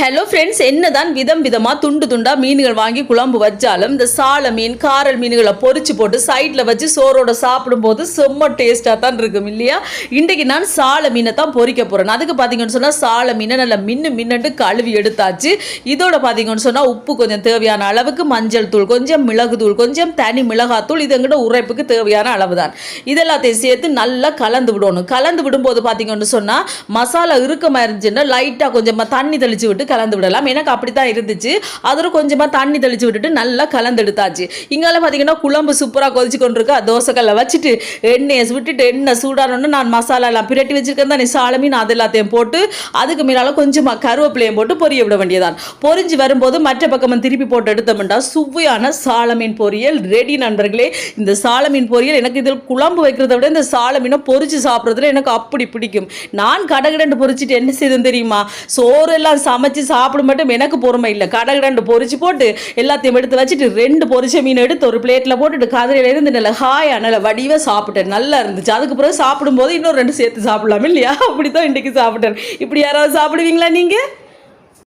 Hello friends என்னதான் விதம் விதமாக துண்டு துண்டாக மீன்கள் வாங்கி குழம்பு வச்சாலும் இந்த சால மீன் காரல் மீன்களை பொறிச்சு போட்டு சைடில் வச்சு சோறோட சாப்பிடும்போது செம்ம டேஸ்ட்டாக தான் இருக்கும் இல்லையா? இன்றைக்கு நான் சால மீனை தான் பொறிக்க போகிறேன் அதுக்கு பார்த்தீங்கன்னு சொன்னால் சால மீனை நல்லா மின்னு மின்னட்டு கழுவி எடுத்தாச்சு. இதோட பார்த்தீங்கன்னு சொன்னால் உப்பு கொஞ்சம் தேவையான அளவுக்கு மஞ்சள் தூள் கொஞ்சம் மிளகு தூள் கொஞ்சம் தனி மிளகாத்தூள் இது எங்கிட்ட உரைப்புக்கு தேவையான அளவு தான் இதெல்லாத்தையும் சேர்த்து நல்லா கலந்து விடணும். கலந்து விடும்போது பார்த்தீங்கன்னு சொன்னால் மசாலா இறுக்கமாக இருந்துச்சுன்னா லைட்டாக கொஞ்சமாக தண்ணி தெளிச்சு விட்டு கலந்து விடலாம். எனக்கு அப்படி தான் இருந்துச்சு அதோட கொஞ்சமாக தண்ணி தெளிச்சு விட்டுட்டு நல்லா கலந்து எடுத்தாச்சு இங்கால பார்த்தீங்கன்னா குழம்பு சூப்பராக கொதிச்சு கொண்டிருக்கா. தோசைக்கல்ல வச்சுட்டு எண்ணெயை விட்டுட்டு எண்ணெய் சூடானோன்னு நான் மசாலா எல்லாம் பிரட்டி வச்சிருக்கேன் தானே. நான் அது எல்லாத்தையும் போட்டு அதுக்கு மேலால கொஞ்சமாக கருவேப்பிலையும் போட்டு பொரிய விட வேண்டியதான் பொரிஞ்சு வரும்போது மற்ற பக்கமும் திருப்பி போட்டு எடுத்தோம்னா சுவையான சாலமீன் பொரியல். ரெடி நண்பர்களே இந்த சாலமீன் பொரியல் எனக்கு இதில் குழம்பு வைக்கிறத விட இந்த சாலமீனை பொரிச்சு சாப்பிட்றதுல எனக்கு அப்படி பிடிக்கும். நான் கடகடண்டு பொரிச்சிட்டு என்ன செய்தேன் தெரியுமா? சோறு எல்லாம் சமைச்சு சாப்பிட மட்டும் எனக்கு பொறுமை இல்லை. கடல் ரெண்டு பொறிச்சு போட்டு எல்லாத்தையும் எடுத்து வச்சுட்டு ரெண்டு பொரிச்ச மீன் எடுத்து ஒரு பிளேட்டில் போட்டுட்டு கதிரையில இருந்து நல்ல ஹாயா நல்ல வடிவாக சாப்பிட்டேன். நல்லா இருந்துச்சு. அதுக்கு பிறகு சாப்பிடும்போது இன்னும் ரெண்டு சேர்த்து சாப்பிடலாம் இல்லையா? அப்படி தான் இன்றைக்கி சாப்பிட்டேன். இப்படி யாராவது சாப்பிடுவீங்களா நீங்கள்